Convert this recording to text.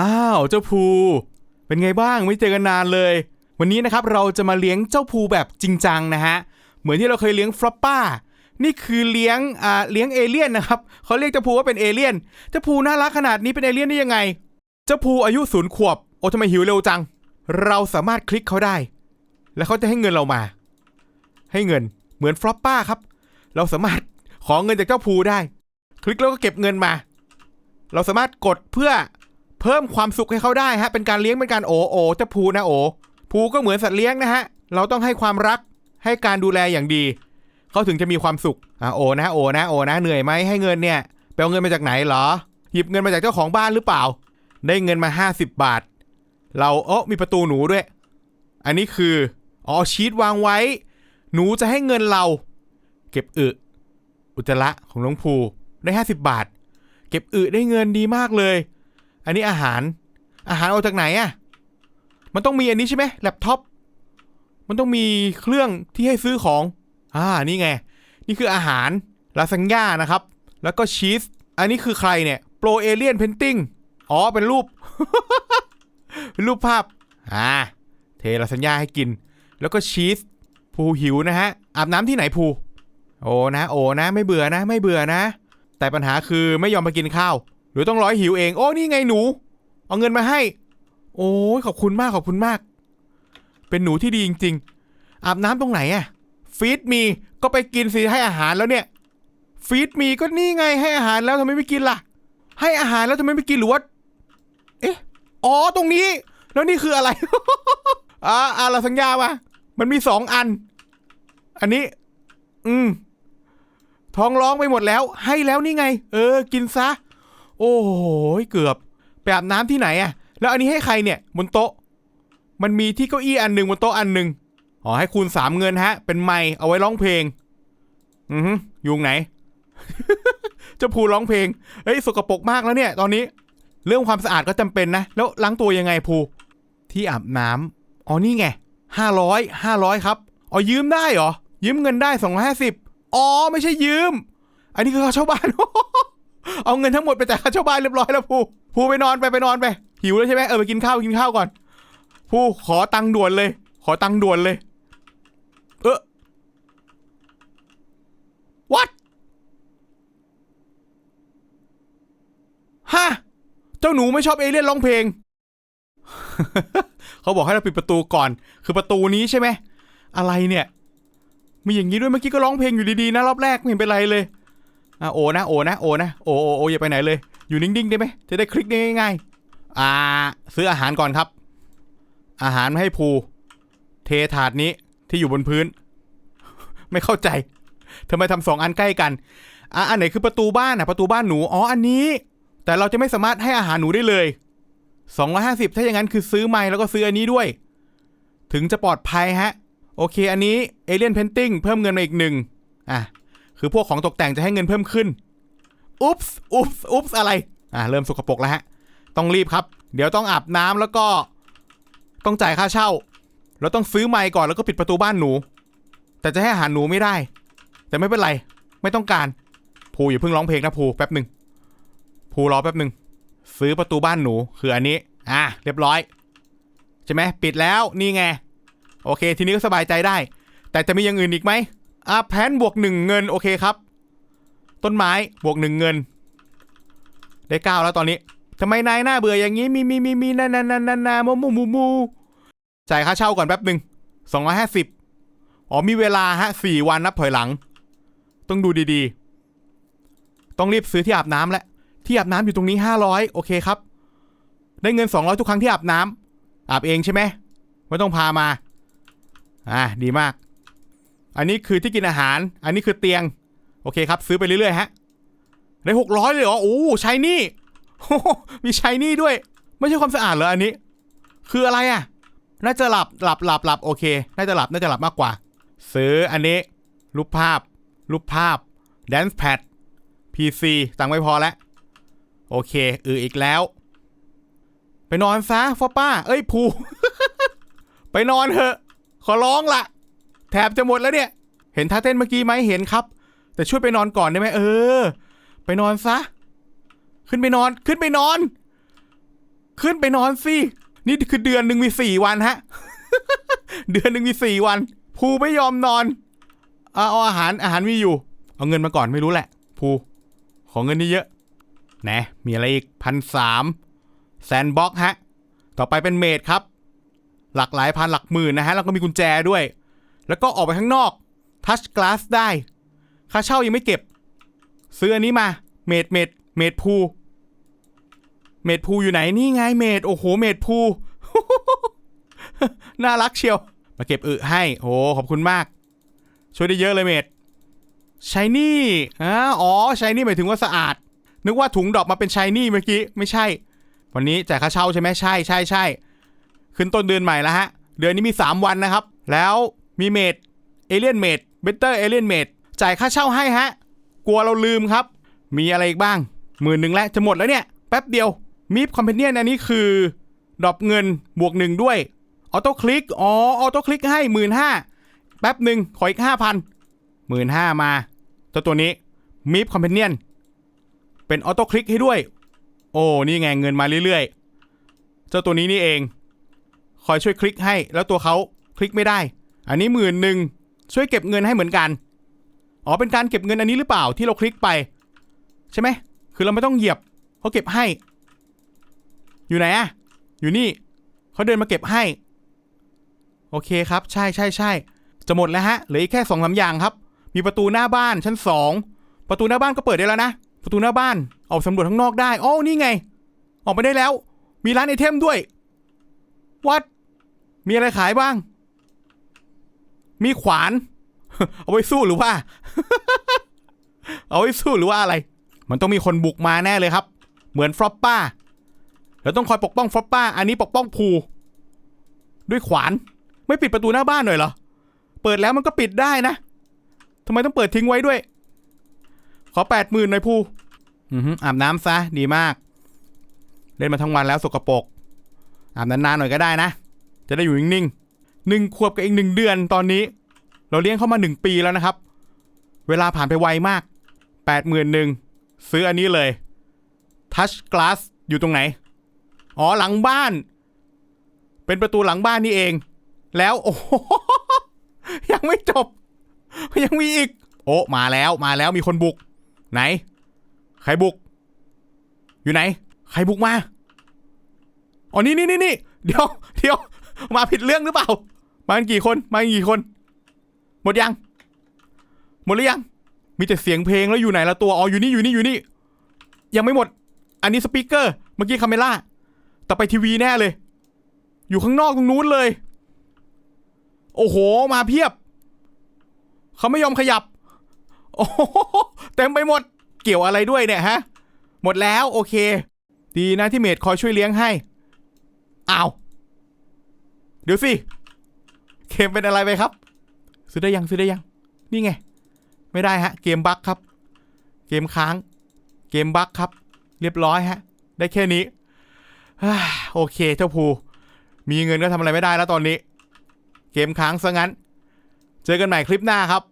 อ้าวเจ้าภูเป็นไงบ้างไม่เจอกันนานเลย วันนี้นะครับเราจะมาเลี้ยงเจ้าภูแบบจริงจังนะฮะเหมือนที่เราเคยเลี้ยงฟลอปป้านี่คือเลี้ยงอ่าเลี้ยงเอเลี่ยนนะครับเขาเรียกเจ้าภูว่าเป็นเอเลี่ยนเจ้าภูน่ารักขนาดนี้เป็นเอเลี่ยนได้ยังไง เจ้าภูอายุศูนย์ขวบโอ้ทำไมหิวเร็วจัง เราสามารถคลิกเขาได้ แล้วเขาจะให้เงินเรามา ให้เงินเหมือนฟลอปป้าครับ เราสามารถขอเงินจากเจ้าภูได้ คลิกแล้วก็เก็บเงินมา เราสามารถกดเพื่อ เพิ่มความสุขให้เขาได้ฮะ เป็นการเลี้ยงเป็นการโอโอจ้าภูนะโอภูก็เหมือนสัตว์เลี้ยงนะฮะ เราต้องให้ความรักให้การดูแลอย่างดี เขาถึงจะมีความสุขอะโอนะโอนะโอนะเหนื่อยไหมให้เงินเนี่ยไปเอาเงินมาจากไหนเหรอ หยิบเงินมาจากเจ้าของบ้านหรือเปล่า ได้เงินมา 50 บาท เราเออมีประตูหนูด้วย อันนี้คืออ๋อชีตวางไว้ หนูจะให้เงินเรา เก็บอึอุจจาระของน้องภูได้ 50 บาท เก็บอึได้เงินดีมากเลย อันนี้อาหาร อาหารเอาจากไหนอะมันต้องมีอันนี้ใช่ไหมแล็ปท็อป มันต้องมีเครื่องที่ให้ซื้อของ อ่า นี่ไง นี่คืออาหารลาซานญ่านะครับ แล้วก็ชีส อันนี้คือใครเนี่ย โปรเอเลียนเพนติ้ง อ๋อ เป็นรูป เป็นรูปภาพ อ่า เทลาซานญ่าให้กิน แล้วก็ชีส ภูหิวนะฮะ อาบน้ำที่ไหนภู โอ้นะ โอ้นะ ไม่เบื่อนะ ไม่เบื่อนะ แต่ปัญหาคือไม่ยอมมากินข้าว หรือต้องร้อยหิวเอง โอ้นี่ไงหนู เอาเงินมาให้ โอ้ยขอบคุณมากขอบคุณมาก เป็นหนูที่ดีจริง ๆ อาบน้ำตรงไหนอะฟีดมีก็ไปกินสิให้อาหารแล้วเนี่ยฟีดมีก็นี่ไงให้อาหารแล้วทำไมไม่กินล่ะ ให้อาหารแล้วทำไมไม่กินหรือว่าเอ๊ะอ๋อตรงนี้ แล้วนี่คืออะไร อ่าอ่าเราสัญญามามันมีสองอัน อันนี้ อืมท้องร้องไปหมดแล้ว ให้แล้วนี่ไง เออ กินซะ โอ้โหเกือบไปอาบน้ำที่ไหนอะแล้วอันนี้ให้ใครเนี่ยบนโต๊ะ มันมีที่เก้าอี้อันหนึ่งบนโต๊ะอันหนึ่งอ๋อให้คูณสามเงินฮะ เป็นไมค์เอาไว้ร้องเพลง อือยุงไหนจะภูร้องเพลงเฮ้ยสกปรกมากแล้วเนี่ย ตอนนี้ เรื่องความสะอาดก็จำเป็นนะ แล้วล้างตัวยังไงภูที่อาบน้ำอ๋อนี่ไงห้าร้อยห้าร้อยครับอ๋อยืมได้เหรอยืมเงินได้สองร้อยห้าสิบอ๋อไม่ใช่ยืม อันนี้คือค่าเช่าบ้าน เอาเงินทั้งหมดไปจ่ายค่าเช่าบ้านเรียบร้อยแล้วภูภูไปนอนไปไปนอนไป หิวแล้วใช่ไหมเออไปกินข้าวกินข้าวก่อนภูขอตังค์ด่วนเลย ขอตังค์ด่วนเลย เออ what ฮะเจ้าหนูไม่ชอบเอเลี่ยนร้องเพลง เขาบอกให้เราปิดประตูก่อน คือประตูนี้ใช่ไหม อะไรเนี่ย มีอย่างนี้ด้วยเมื่อกี้ก็ร้องเพลงอยู่ดีๆนะรอบแรกไม่เห็นเป็นไรเลย อะโอนะโอนะโอนะโอโอโออย่าไปไหนเลย อยู่นิ่งๆได้ไหมจะได้คลิกได้ง่ายๆอ่า ซื้ออาหารก่อนครับ อาหารมาให้ภู เทถาดนี้ที่อยู่บนพื้น ไม่เข้าใจทำไมทำสองอันใกล้กันอะอันไหนคือประตูบ้านอะประตูบ้านหนูอ๋ออันนี้ แต่เราจะไม่สามารถให้อาหารหนูได้เลย250ถ้าอย่างนั้นคือซื้อไม้แล้วก็ซื้ออันนี้ด้วย ถึงจะปลอดภัยฮะ โอเค อันนี้เอเลียนเพนติ้งเพิ่มเงินมาอีกหนึ่งอะ คือพวกของตกแต่งจะให้เงินเพิ่มขึ้น อุ๊ปส์อุ๊ปส์อุ๊ปส์อะไร อะเริ่มสกปรกแล้วฮะ ต้องรีบครับ เดี๋ยวต้องอาบน้ำแล้วก็ต้องจ่ายค่าเช่า แล้วต้องซื้อไม้ก่อนแล้วก็ปิดประตูบ้านหนู แต่จะให้อาหารหนูไม่ได้ แต่ไม่เป็นไร ไม่ต้องการ ภูอย่าเพิ่งร้องเพลงนะภูแป๊บหนึ่งภูรอแป๊บหนึ่งซื้อประตูบ้านหนูคืออันนี้ อะเรียบร้อยใช่ไหมปิดแล้วนี่ไง โอเค ทีนี้ก็สบายใจได้ แต่จะมีอย่างอื่นอีกไหม อะแพนบวกหนึ่งเงินโอเคครับ ต้นไม้บวกหนึ่งเงิน ได้เก้าแล้วตอนนี้ทำไมนายหน้าเบื่ออย่างนี้มีมีมีมีนานานานานาโมมูมูมูจ่ายค่าเช่าก่อนแป๊บหนึ่งสองร้อยห้าสิบอ๋อมีเวลาฮะสี่วันนับถอยหลัง ต้องดูดีๆ ต้องรีบซื้อที่อาบน้ำแล้วที่อาบน้ำอยู่ตรงนี้ห้าร้อยโอเคครับ ได้เงินสองร้อยทุกครั้งที่อาบน้ำอาบเองใช่ไหมไม่ต้องพามา อ่าดีมาก อันนี้คือที่กินอาหาร อันนี้คือเตียง โอเคครับ ซื้อไปเรื่อยๆฮะ ได้หกร้อยเลยเหรอ โอ้ใช้นี่ มีใช้นี่ด้วย ไม่ใช่ความสะอาดเหรออันนี้ คืออะไรอะ น่าจะหลับ หลับหลับหลับโอเค น่าจะหลับ น่าจะหลับมากกว่า ซื้ออันนี้ รูปภาพ รูปภาพ Dance Pad PC ตังค์ไม่พอแล้ว โอเค อืออีกแล้ว ไปนอนซะฟอป้า เอ้ย ภู ไปนอนเถอะ ขอร้องละ แถบจะหมดแล้วเนี่ย เห็นท่าเต้นเมื่อกี้ไหมเห็นครับ แต่ช่วยไปนอนก่อนได้ไหมเออ ไปนอนซะ ขึ้นไปนอน ขึ้นไปนอน ขึ้นไปนอนสิ นี่คือเดือนหนึ่งมีสี่วันฮะ เดือนหนึ่งมีสี่วัน ภูไม่ยอมนอน เอาเอาอาหารอาหารมีอยู่ เอาเงินมาก่อนไม่รู้แหละ ภูขอเงินนี่เยอะแหนมีอะไรอีกพันสามแซนบ็อกฮะ ต่อไปเป็นเมดครับ หลักหลายพันหลักหมื่นนะฮะ แล้วก็มีกุญแจด้วย แล้วก็ออกไปข้างนอกทัชกลาสได้ ค่าเช่ายังไม่เก็บ ซื้ออันนี้มา เมดเมดเมดพู เมดพูอยู่ไหนนี่ไงเมดโอ้โห เมดพูน่ารักเชียว มาเก็บอึให้ โอ้ขอบคุณมาก ช่วยได้เยอะเลยเมดชายนี่อ๋อชายนี่หมายถึงว่าสะอาด นึกว่าถุงดอกมาเป็นชายนี่เมื่อกี้ ไม่ใช่ วันนี้จ่ายค่าเช่าใช่ไหมใช่ใช่ใช่ขึ้นต้นเดือนใหม่แล้วฮะ เดือนนี้มี 3 วันนะครับ แล้ว มีเมดเอเลียนเมดเบเตอร์เอเลียนเมดจ่ายค่าเช่าให้ฮะ กลัวเราลืมครับ มีอะไรอีกบ้างหมื่นหนึ่งแล้วจะหมดแล้วเนี่ย แป๊บเดียวมีฟคอมเพนเนียนอันนี้คือดรอปเงินบวกหนึ่งด้วยออโต้คลิกอ๋อออโต้คลิกให้หมื่นห้าแป๊บหนึ่งขออีกห้าพันหมื่นห้ามาเจ้าตัวนี้มีฟคอมเพนเนียนเป็นออโต้คลิกให้ด้วย โอ้นี่ไงเงินมาเรื่อยๆ เจ้าตัวนี้นี่เอง คอยช่วยคลิกให้แล้วตัวเขาคลิกไม่ได้ อันนี้หมื่นหนึ่งช่วยเก็บเงินให้เหมือนกัน อ๋อเป็นการเก็บเงินอันนี้หรือเปล่าที่เราคลิกไป ใช่ไหม คือเราไม่ต้องเหยียบเขาเก็บให้ อยู่ไหนอะอยู่นี่เขาเดินมาเก็บให้ โอเคครับ ใช่ใช่ใช่จะหมดแล้วฮะเหลืออีกแค่สองสาอย่างครับ มีประตูหน้าบ้านชั้นสองประตูหน้าบ้านก็เปิดได้แล้วนะประตูหน้าบ้านออกสำรวจข้างนอกได้โอ้นี่ไง ออกไปได้แล้ว มีร้านไอเทมด้วยวัดมีอะไรขายบ้าง มีขวาน เอาไว้สู้หรือว่า เอาไว้สู้หรือว่าอะไร มันต้องมีคนบุกมาแน่เลยครับ เหมือนฟลอปป้าแล้วต้องคอยปกป้องฟลอปป้า อันนี้ปกป้องภูด้วยขวาน ไม่ปิดประตูหน้าบ้านหน่อยเหรอ เปิดแล้วมันก็ปิดได้นะทำไมต้องเปิดทิ้งไว้ด้วย ขอแปดหมื่นหน่อยภูอือหืออาบน้ำซะดีมาก เล่นมาทั้งวันแล้วสกปรกอาบนานๆหน่อยก็ได้นะ จะได้อยู่นิ่งๆ หนึ่งขวบกับอีกหนึ่งเดือนตอนนี้ เราเลี้ยงเขามาหนึ่งปีแล้วนะครับ เวลาผ่านไปไวมากแปดหมื่นหนึ่งซื้ออันนี้เลยทัชกลาสอยู่ตรงไหน อ๋อหลังบ้าน เป็นประตูหลังบ้านนี่เอง แล้วโอ้ยังไม่จบ ยังมีอีก โอ้มาแล้วมาแล้วมีคนบุก ไหน ใครบุก อยู่ไหน ใครบุกมาอ๋อนี่นี่นี่นี่เดี๋ยวเดี๋ยวมาผิดเรื่องหรือเปล่า มากันกี่คน มากันกี่คน หมดยัง หมดหรือยัง มีแต่เสียงเพลงแล้วอยู่ไหนละตัว อ๋อ อยู่นี่ อยู่นี่ อยู่นี่ ยังไม่หมด อันนี้สปีกเกอร์ เมื่อกี้คาเมล่า แต่ไปทีวีแน่เลย อยู่ข้างนอกตรงนู้นเลย โอ้โห มาเพียบ เขาไม่ยอมขยับ โอ้โหเต็มไปหมด เกี่ยวอะไรด้วยเนี่ยฮะ หมดแล้วโอเค ดีนะที่เมดคอยช่วยเลี้ยงให้ อ้าว เดี๋ยวสิ เกมเป็นอะไรไปครับ ซื้อได้ยังซื้อได้ยัง นี่ไง ไม่ได้ฮะ เกมบั๊กครับ เกมค้าง เกมบั๊กครับ เรียบร้อยฮะ ได้แค่นี้โอเคเจ้าภูมีเงินก็ทำอะไรไม่ได้แล้วตอนนี้ เกมค้างซะงั้น เจอกันใหม่คลิปหน้าครับ